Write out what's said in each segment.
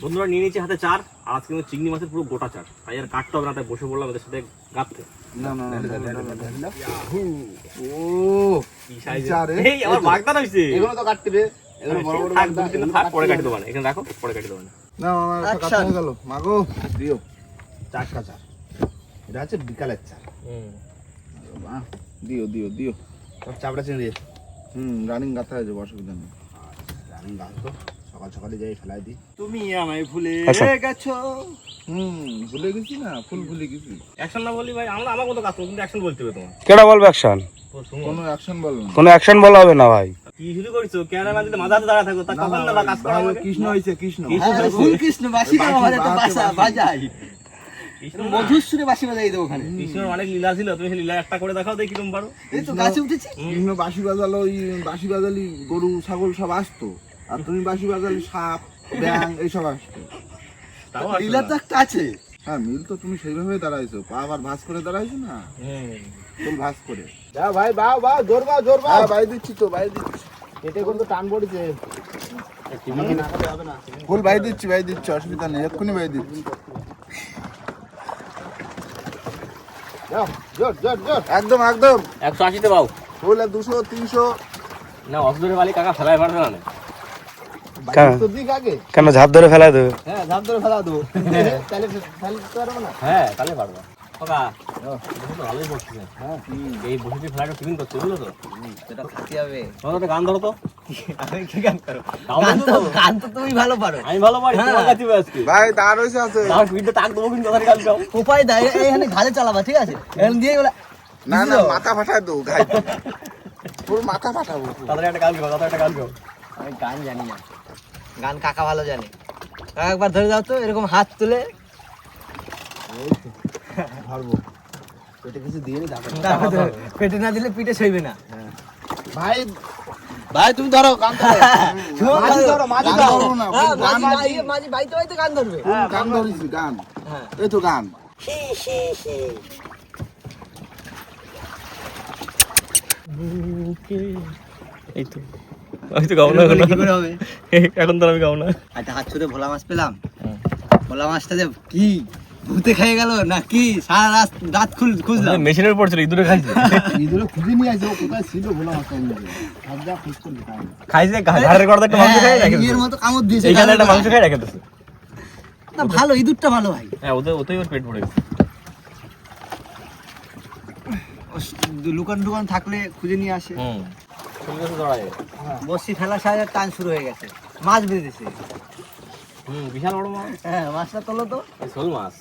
বন্ধুরা নিয়ে নিয়েছে হাতে চার আজকে কিন্তু চিংড়ি মাছের পুরো গোটা চার। তাই আর কাটতে হবে না তাই বসে পড়লাম এদের সাথে গাঁথতে। হয়ে বিকালের চার। দিও দিও দিও। সব চাপড়া চিংড়ি। হুম রানিং গাথা হয়ে যাবে অসুবিধা নেই রানিং তো সকাল সকালে যাই ফেলাই দিই। তুমি আমায় ভুলে আচ্ছা। গেছো। হুম ভুলে গেছি না ফুল ভুলে গেছি। অ্যাকশন না বলি ভাই আমরা আমার মতো কাজ করব কিন্তু অ্যাকশন বলতে হবে তোমার কেডা বলবে অ্যাকশন কোনো অ্যাকশন বল না। কোনো অ্যাকশন বলা হবে না ভাই। কি শুরু করছ? ক্যামেরা দিতে মাঝে হাতে দাঁড়া থাকো তা কখন না, না কাজ করো ভাই, কৃষ্ণ। ফুল বাসি বাসি, আমার একটা বাসি, বাসা বাজাই। মধুর সুরে বাসি বাজাই দেবো ওখানে। কৃষ্ণর অনেক লীলা ছিল তুমি লীলা একটা করে দেখাও দেখি তুমি পারো। এই তো গাছে উঠেছি। কৃষ্ণ বাঁশি বাজালো ওই বাঁশি বাজালি গরু ছাগল সব আসতো। আর তুমি বাঁশি বাজালি সাপ ব্যাং এইসব আসতো আসবে লীলা তো একটা আছে। হ্যাঁ মিল তো তুমি সেইভাবে দাঁড়াইছো। পা আবার ভাঁজ করে দাঁড়াইছো না। তুমি ভাঁজ করে। যা ভাই বাও বাও জোর বাও জোর বাও বাই দিচ্ছি তো বাই দিচ্ছি। এটা কিন্তু টান পড়েছে। ফুল বাই দিচ্ছি বাই দিচ্ছি অসুবিধা নেই এক্ষুনি বাই দিচ্ছি। যাও, জোর, জোর, জোর। একদম একদম। একশো আশিতে পাও। ফুল দুশো তিনশো। না অসদূরে বালি কাকা ফেলায় পারবে না। কেন? ঝাঁপ ধরে ফেলা দেবে? হ্যাঁ ধাপ ধরে ফেলা দেবো। তাহলে পারব না। হ্যাঁ তাহলে পারব। কাকা ভালোই পড়ছে হ্যাঁ। এই বসে যে টিফিন করছে বুঝলো তো? সেটা খাতে হবে। তোমার গান ধরো তো। আমি কি গান করো? গান তো। তো গান তো তুমি ভালো পারো। আমি ভালো পারি হ্যাঁ। তোমার কাছে আজকে। ভাই তার হয়েছে আছে। আমার পিঠে তাক দেবো কিন্তু তাদের গান গাও। উপায় দেয় এইখানে ঘালে চালাবা ঠিক আছে? এখানে দিয়ে বলে না না মাথা ফাটায় পুরো মাথা ফাটাবো। তাদের একটা গান গাও তাদের একটা গান গাও। আমি গান জানি না। গান কাকা ভালো জানে। কাকা একবার ধরে যাও তো এরকম হাত তুলে। ধরবো। পেটে কিছু দিয়ে পেটে না দিলে পিঠে সইবে না। ভাই ভাই তুমি ধরো গান ধরো। মাঝি ধরো মাঝি গান ধরো। না হ্যাঁ, গান মাঝি ভাই- মাঝি ভাই তো হয়তো গান ধরবে। গান ধরেছি গান। হ্যাঁ। এই তো গান। এই তো। আমি তো গাও না এখন। তো আমি গাও না। একটা হাত ছুঁড়ে ভোলা মাছ পেলাম। ভোলা মাছটা যে কি ভূতে খেয়ে গেল না কি সারা রাত রাত খুল খুঁজলাম। মেশিনের উপর ছিল ইঁদুরে খাইছে। ইঁদুরে খুঁজে নিয়ে কোথায় ছিল খুঁজ করলি না। খাইছে ঘাড়ের করতে একটা মাংস খাই রেখে হ্যাঁ, ইয়ের দিছে। মতো কামড় দিয়েছে এইখানে একটা মাংস খাই রেখে দিছে। না ভালো ইঁদুরটা ভালো ভাই। হ্যাঁ ওতে ওতেই ওর পেট ভরে গেছে। লুকান টুকান থাকলে খুঁজে নিয়ে আসে। হুম। চলে গেছে দড়াই বসি ফেলা সাহায্যে টান শুরু হয়ে গেছে। মাছ বেঁধেছে হুম বিশাল বড় মাছ। হ্যাঁ মাছটা তোলো তো। শোল মাছ।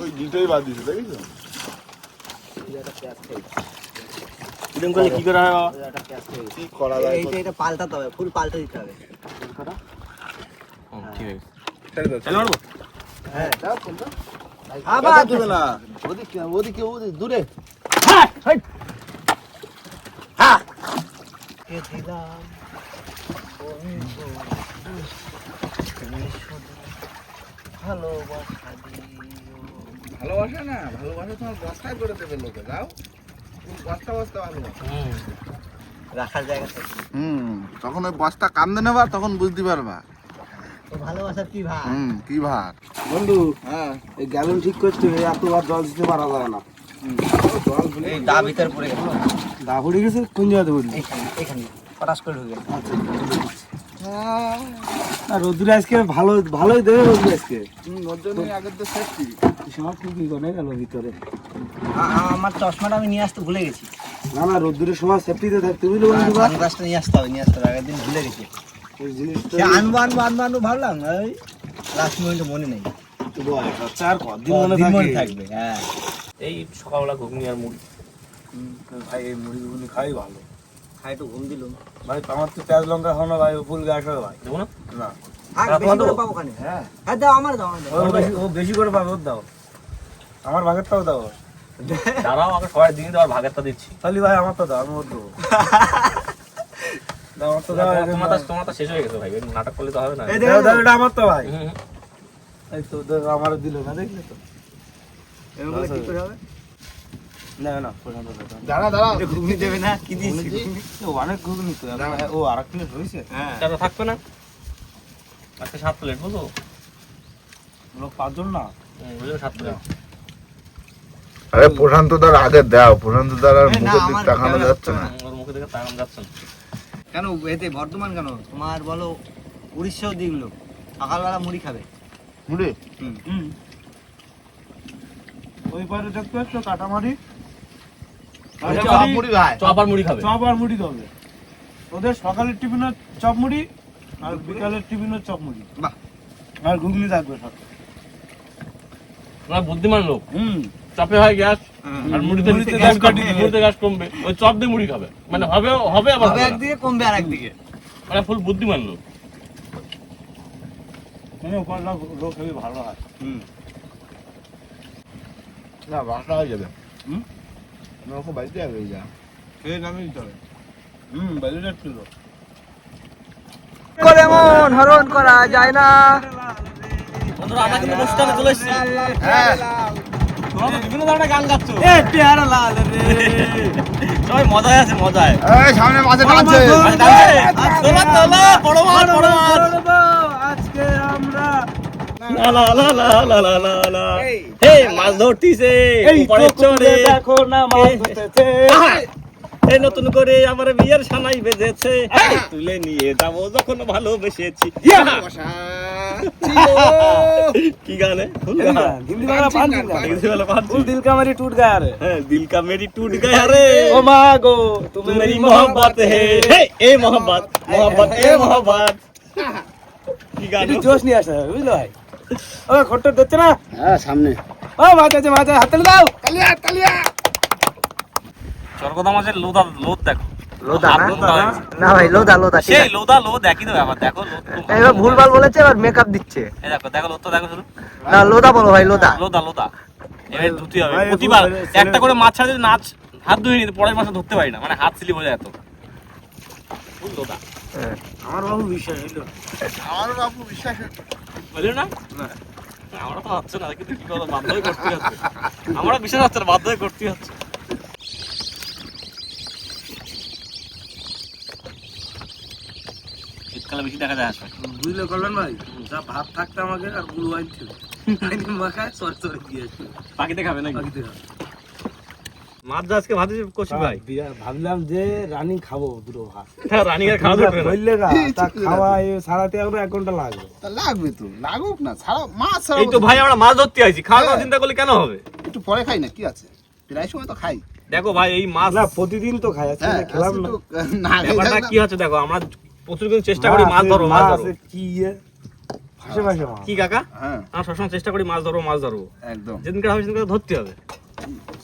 ওই দুটোই বাদ দিছে দেখিছো? কিরম করলে কি করে হয় বাবা? কি করা যায় এইটা এটা পাল্টাতে হবে ফুল পাল্টে দিতে হবে। হুম, ঠিক আছে। ছেড়ে দাও, চলে মারবো? হ্যাঁ। দাও, কোনটা? আবার কথা না। ওদিকে ওদিকে ওদিকে দূরে। কে দিলাম? বন্ধু, তুমি শুধু ভালোবাসা দিও। ভালোবাসা না ভালোবাসা তোমার বস্তায় করে দেবে লোকে যাও। বস্তা বস্তা ভালোবাসা। রাখার জায়গা হুম তখন ওই বস্তা কান্দে নেবা তখন বুঝতে পারবা। তো ভালোবাসার কি ভাই হুম কি ভার বন্ধু হ্যাঁ। এই গ্যালন ঠিক করতে এতবার জল দিতে পারা যায় না। জল ভুলে এই দা ভিতর পড়ে গেল দা পড়ে গেছে কোন জায়গাতে বললি? এখানে এখানে পটাশ করে ঢুকে গেল আর রোদ্দুরে আজকে ভালো ভালোই দেবে রোদ্দুর আজকে। আগের তো সেফটি গেল ভিতরে। আমার চশমাটা আমি নিয়ে আসতে ভুলে গেছি। না না রোদ্দুরের সময় সেফটিতে থাকতে বুঝলি বন্ধু বা? নিয়ে আসতে হবে নিয়ে আসতে হবে আগের দিন ভুলে গেছি। ওই জিনিসটা সে আনব আনব আনব আনব ভাবলাম ওই লাস্ট মোমেন্টে মনে নেই। আচ্ছা, আর কদিন মনে মনে থাকবে হ্যাঁ। এই সকালবেলা ঘুগনি আর মুড়ি। ভাই এই মুড়ি গুলি খাই ভালো। খাই একটু ঘুম দিল। ভাই আমার তো পেঁয়াজ লঙ্কা খাওয়ানো ভাই ও ফুল গাছ হবে ভাই। দেবো না? না। দাও আমার দাও দাও। দাও। ভাগেরটাও দাও। দাঁড়াও আমাকে সবাই দিয়ে দেওয়ার ভাগেরটা দিচ্ছি। তাহলে ভাই আমার তো দাও আমি ওর দেবো। দাও দাও শেষ হয়ে গেছে ভাই নাটক করলে তো হবে না। দাও দাও এটা আমার তো ভাই। এই তো আমার দিল না দেখলে তো। কি করে হবে? না না দাঁড়া দাঁড়া। ঘুগনি দেবে না? কি দিয়েছি? অনেক ঘুগনি তো। ও আর এক প্লেট হয়েছে থাকবে না? আজকে সাত প্লেট বুঝো লোক পাঁচজন না? বুঝলো সাত প্লেট আরে প্রশান্ত দার আগে দাও প্রশান্ত দার আর মুখের দিক তাকানো যাচ্ছে না। ওর মুখে দেখে তাকান যাচ্ছে না। কেন এতে বর্ধমান কেন? তোমার বলো উড়িষ্যাও দিক লোক সকালবেলা মুড়ি খাবে। মুড়ে? হুম। হুম। ওই পারে দেখতে পাচ্ছ কাটামারি? চপ মুড়ি ভাই। চপ আর মুড়ি খাবে। চপ আর মুড়ি খাবে ওদের সকালের টিফিনের চপ মুড়ি আর বিকালের টিফিনের চপ মুড়ি। আর ঘুগনি থাকবে তোমরা বুদ্ধিমান লোক। হুম। চপে হয় গ্যাস আর মুড়িতে মুড়িতে গ্যাস গ্যাস কাটিয়ে কমবে মুড়িতে গ্যাস কমবে। ওই চপ দিয়ে মুড়ি খাবে। মানে হবে হবে আবার হবে হবে। একদিকে কমবে আর একদিকে। মানে ফুল বুদ্ধিমান লোক। মানে লোক ভালো হয়। হুম। না বাসা হয়ে যাবে। হুম? না ওকে বাড়িতে যাবে যা সেই নামই চলে হুম ব্যালিডেট ছিল করে মন হরণ করা যায় না বন্ধুরা আমরা কিন্তু অনুষ্ঠানে চলে এসেছি হ্যাঁ বিভিন্ন ধরনের গান গাচ্ছ এ পেয়ারা লাল রে সবাই মজায় আছে মজায় এই সামনে মাঝে টানছে তোলা, তোলা, বড় মাছ, বড় মাছ। আজকে আমরা লা, লা, লা, লা, লা, লা, লা, লা। হে, মাছ ধরতিছে এই উপরে চড়ে দেখো না মাছ ধরতেছে আহা! এই নতুন করে আমার বিয়ের সানাই বেজেছে তুলে নিয়ে যাবো যখন ভালোবেসেছি কি গানে কোন গান? হিন্দি বাংলা পাঁচিল গান হিন্দি वाला पाँच ফুল দিল কা মেরি টুট গায়া রে है दिल का मेरी टूट गया रे ও মা গো तू मेरी मोहब्बत है हे, ए मोहब्बत मोहब्बत ए मोहब्बत কি গান একটু জোশ নিয়ে আসতে হবে বুঝলো ভাই ও খট্ট দিচ্ছে না? হ্যাঁ সামনে। ও মাছ আছে মাছ আছে হাতে দাও। চরকদা মাছের লোদা লোদ দেখো। লোদা না? লোদা হয়েছে। না ভাই লোদা লোদা সেই লোদা লোদ একই তো ব্যাপার দেখো এবার ভুলভাল বলেছে এবার মেকআপ দিচ্ছে। এই দেখো দেখো লোদ তো দেখো শুধু। না লোদা বলো ভাই লোদা। লোদা লোদা। এবার ধুতে হবে। প্রতিবার ছেলে- ছেলে- একটা করে মাছ ছাড়া নাচ হাত ধুয়ে নিতে পরের মাসে ধরতে পারি না। মানে হাত স্লিপ হয়ে যায় এত। লোদা। আমার বাবু বিশ্বাস হইল আমার বাবু বিশ্বাস বুঝলি না। আমরা তো হচ্ছে না কিন্তু কি করতে হচ্ছে। আমরা বিশ্বাস হচ্ছে না বাধ্য করতে হচ্ছে। শীতকালে বেশি দেখা যায় বুঝলে করলেন ভাই যা ভাত থাকতে আমাকে আরগুলো আইন ছিল মাখায় সরি সরি দিয়েছিল পাখিতে খাবে নাকি? বাকিতে খাও। মাছ যা আজকে ভাতে কষি ভাই ভাবলাম যে রানিং খাব দুটো ভাত। রানিং এর খাওয়া যাবে বললে গা তা খাওয়া এই সারাতে আমরা এক ঘণ্টা লাগবে। তা লাগবে তো লাগুক না ছাড়া মাছ ছাড়া এই তো ভাই আমরা মাছ ধরতে আইছি খাওয়া দাওয়া চিন্তা করলে কেন হবে? একটু পরে খাই না কি আছে? প্রায় সময় তো খাই। দেখো ভাই এই মাছ না প্রতিদিন তো খাই আজকে হ্যাঁ খেলাম না। ব্যাপারটা কি হচ্ছে দেখো আমরা প্রচুর কিন্তু চেষ্টা করি মাছ ধরো মাছ ধরো আছে, কি ইয়ে? কি কাকা? হ্যাঁ। আমরা সবসময় চেষ্টা করি মাছ ধরবো মাছ ধরবো। একদম। যেদিনকে হবে সেদিনকে ধরতে হবে।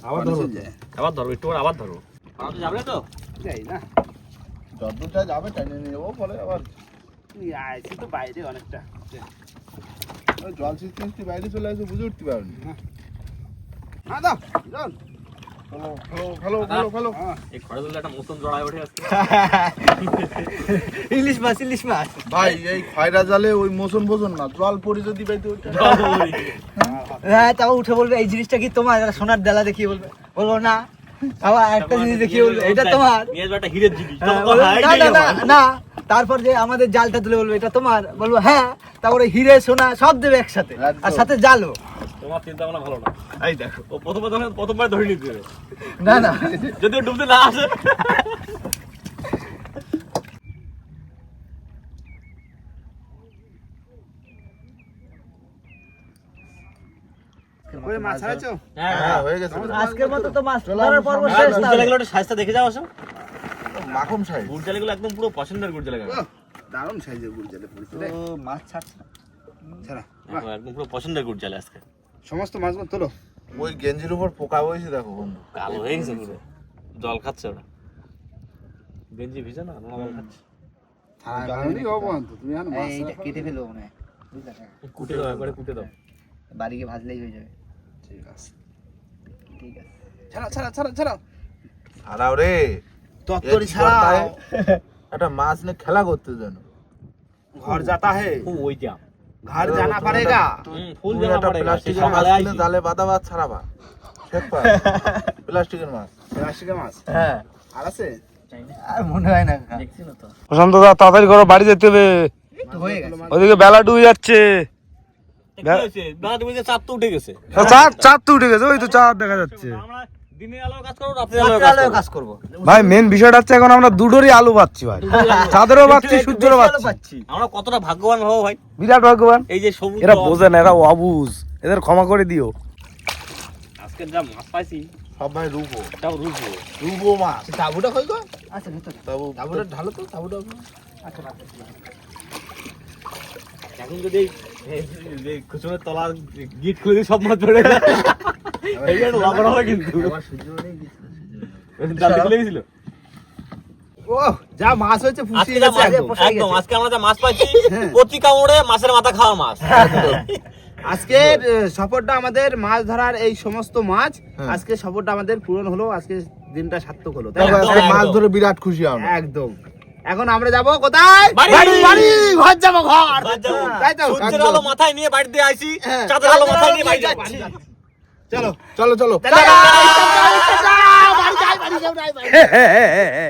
আবার ধরো আবার ধরো একটু আবার ধরবো। যাবে তো? যাই না। যতটা যাবে টেনে নিয়ে যাব পরে আবার আইছি তো বাইরে অনেকটা। জল সিস্টেম বাইরে চলে আসে বুঝে উঠতে পারবি না। দাও ইলিশ মাছ ইলিশ মাছ। ভাই এই খয়রা জালে ওই মোশন বোঝন না জল পড়ে যদি পাইতে হ্যাঁ তাও উঠে বলবে এই জিনিসটা কি তোমার? সোনার ডেলা দেখিয়ে বলবে। বলব না। আবার একটা জিনিস দেখিয়ে বলবে এটা তোমার। হ্যাঁ। না তারপর যে আমাদের জালটা তুলে বলবে এটা তোমার। বলব হ্যাঁ। তারপরে হিরে সোনা সব দেবে একসাথে আর সাথে জালও। তোমার চিন্তা ভাবনা ভালো না। এই দেখো। ও প্রথমবার ধরে নিতে না না। যদি ডুবতে না আসে। মাছ হ্যাঁ হ্যাঁ। হয়ে গেছে। আজকের মতো তো মাছ ধরার পর্ব শেষ তাহলে। সাইজটা দেখে যাও আসো। সাইজ। জালেগুলো একদম পুরো পছন্দের গুড় জালে দারুণ সাইজের গুড় পড়েছে মাছ ছাড়ছে না। ছাড়া একদম পুরো পছন্দের গুড় জালে আজকে। সমস্ত মাছগুলো তোলো। ওই গেঞ্জির উপর পোকা বসে দেখো বন্ধু। কালো হয়ে গেছে পুরো। জল খাচ্ছে ওরা। গেঞ্জি ভিজে না নোনা জল খাচ্ছে। জানি তুমি জানো মাছ এইটা কেটে মনে হয়। কুটে দাও একবারে কুটে দাও। বাড়ি গিয়ে ভাজলেই হয়ে যাবে। ঠিক আছে। ঠিক আছে। ছাড়া ছাড়া ছাড়া ছাড়া ছাড়াও রে। তত্তরি ঘন্টায় একটা মাছ নিয়ে খেলা করতে জানো ঘর যাতা হে। ও ওইটা ঘর জানা পারেগা। ফুল জানা সকালে আইছি। জালে বাঁধা মাছ ছাড়াবা। শেখবা প্লাস্টিকের মাছ। প্লাস্টিকের মাছ? হ্যাঁ। আর আছে? আর মনে হয় না তো। প্রশান্ত দা তাড়াতাড়ি করো বাড়ি যেতে হবে। ওদিকে বেলা ডুবে যাচ্ছে। চাঁদ তো উঠে গেছে। চাঁদ তো উঠে গেছে ওই তো চাঁদ দেখা যাচ্ছে। ভাই মেন বিষয়টা হচ্ছে এখন আমরা দুটোরই আলু পাচ্ছি ভাই চাঁদেরও পাচ্ছি সূর্যেরও পাচ্ছি আমরা কতটা ভাগ্যবান হব ভাই বিরাট ভাগ্যবান এই যে সবুজ এরা বোঝে না এরা অবুজ এদের ক্ষমা করে দিও আজকে যা মাছ পাইছি সবাই রুবো তাও রুবো রুবো মাছ তাবুটা কই গো আচ্ছা ভিতরে তাবু তাবুটা ঢালো তো তাবুটা আচ্ছা এখন যদি তলা গিট খুলে সব মাছ পড়ে যায় এই একটা লাভ হবে কিন্তু। আবার সূর্য নেই জাল খুলে গেছিল ও যা মাছ হয়েছে ফুসিয়ে গেছে একদম। একদম আজকে আমরা যা মাছ পাইছি প্রতি কামড়ে মাছের মাথা খাওয়া মাছ। আজকের সফরটা আমাদের মাছ ধরার এই সমস্ত মাছ হ্যাঁ। আজকে সফরটা আমাদের পূরণ হলো আজকে দিনটা সার্থক হলো। মাছ ধরে বিরাট খুশি আমরা। একদম। এখন আমরা যাব কোথায়? বাড়ি। বাড়ি ঘর যাব ঘর। তাই তো? সূর্যের আলো মাথায় নিয়ে বাড়িতে আইছি হ্যাঁ। চাঁদের আলো মাথায় নিয়ে বাড়ি যাচ্ছি। চলো চলো চলো। হে হে হে হে।